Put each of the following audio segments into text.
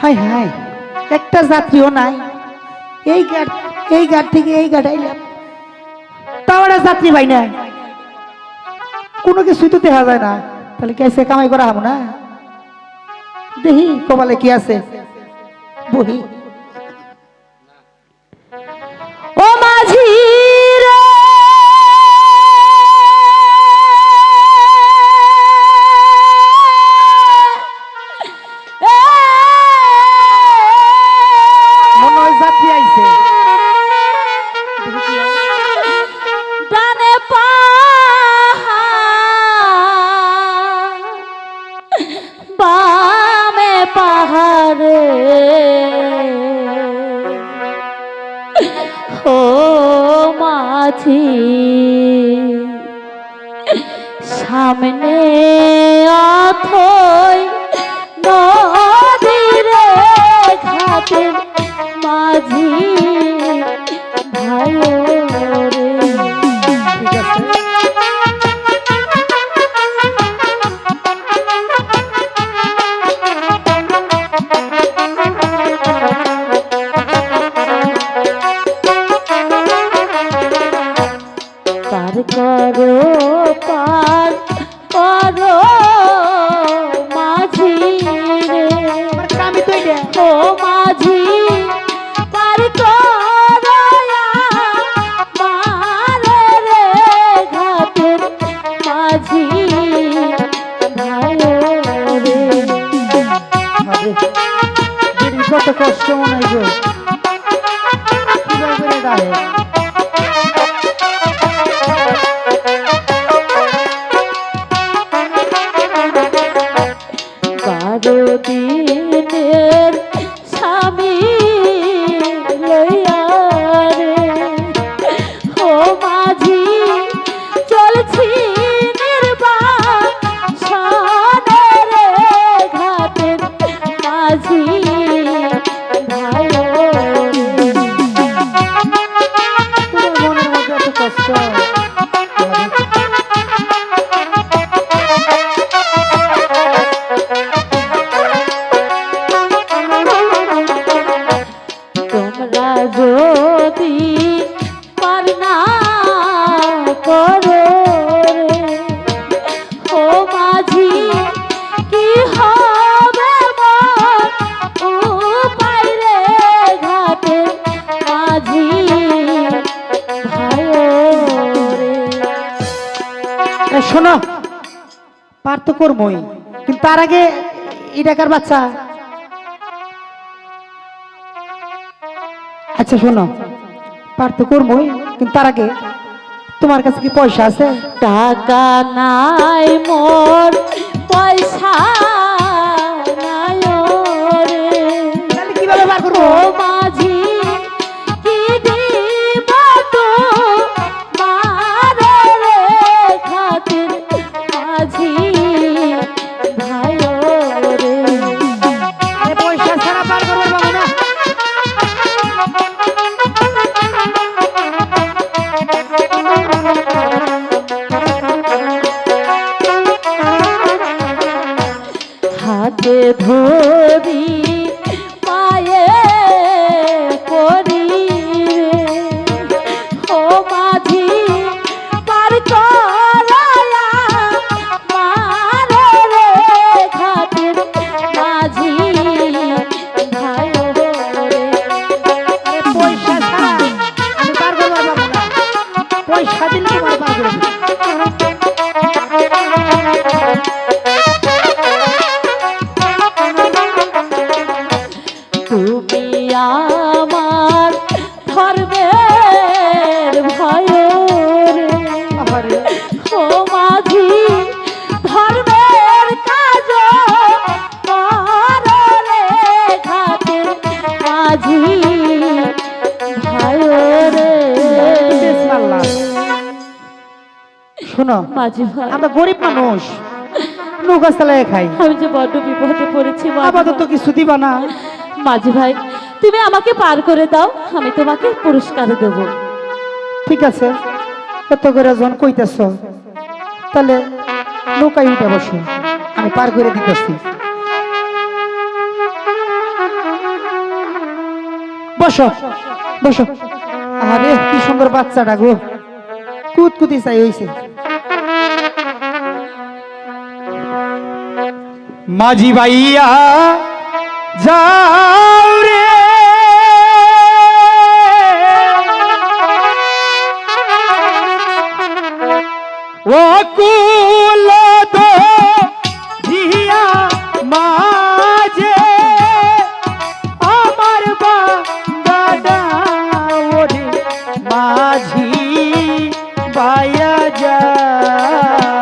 High high, একটা যাত্রীও নাই। এই গাড় এই গাড় থেকে এই গাড়ি আইলাম। তাও একটা যাত্রী ভাই না কোনো কিছুই তো দেখা যায় না। তাহলে কেসে কামাই করা হব না? দেখি কপালে কি আছে। বহি। মাঝি সামনে অথই মাঝি কত কষ্ট মনে হয় কীভাবে করে দিনের স্বামী পার তো করবই কিন্তু তার আগে এটাকার বাচ্চা। আচ্ছা শোনো। পার তো করবই কিন্তু তার আগে তোমার কাছে কি পয়সা আছে? টাকা নাই মোর, পয়সা হাতে ধরি শোনো মাঝি ভাই। আমরা গরিব মানুষ। নৌকা চালায় খাই। আমি যে বড্ড বিপদে পড়েছি আপাতত কিছু দিবা না। মাঝি ভাই তুমি আমাকে পার করে দাও আমি তোমাকে পুরস্কার দেবো। ঠিক আছে এত করে যখন কইতেছ। তাহলে নৌকায় উঠে বসো আমি পার করে দিতেছি। বসো বসো। আরে কি সুন্দর বাচ্চাটা গো। কুতকুতি চাই হইছে। মাঝি ভাইয়া যাও রে। ও কুল দো মাঝে আমার বান্দা মাঝি বাইয়া যাও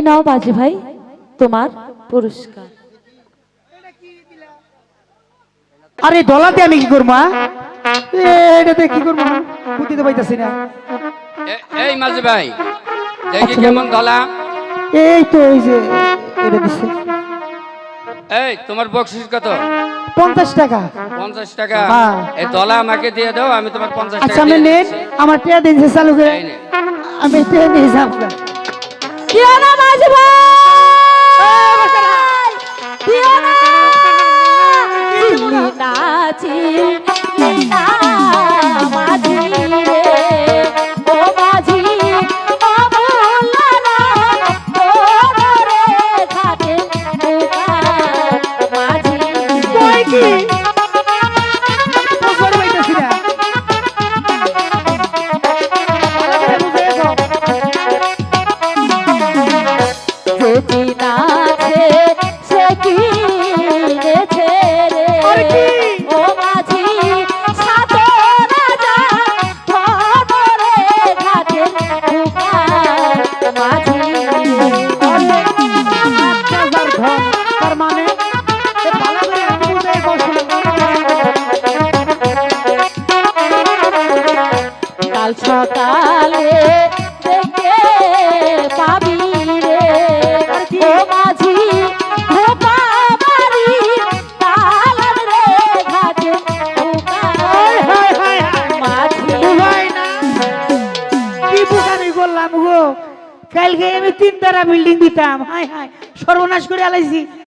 এই নাও বাজি ভাই তোমার পুরস্কার। আরে ডলাতে আমি কি করব? এ, এটাতে কি করব বুঝতে পাইতাছি না। এই মাঝি ভাই দেখি আচ্ছা, কেমন ধলা এই তো এই যে এটা দিচ্ছে এই তোমার বকশিস কত? পঞ্চাশ টাকা। পঞ্চাশ টাকা। হ্যাঁ। এই দলা আমাকে দিয়ে দাও আমি তোমার পঞ্চাশ আচ্ছা টাকা আপনি দিয়ে নেন আমার টিয়া দিন চালু করে। আমি টিয়া নিয়ে যাব না। দিও না বিল্ডিং দিতাম। হাই হাই সর্বনাশ করে আলাইছি।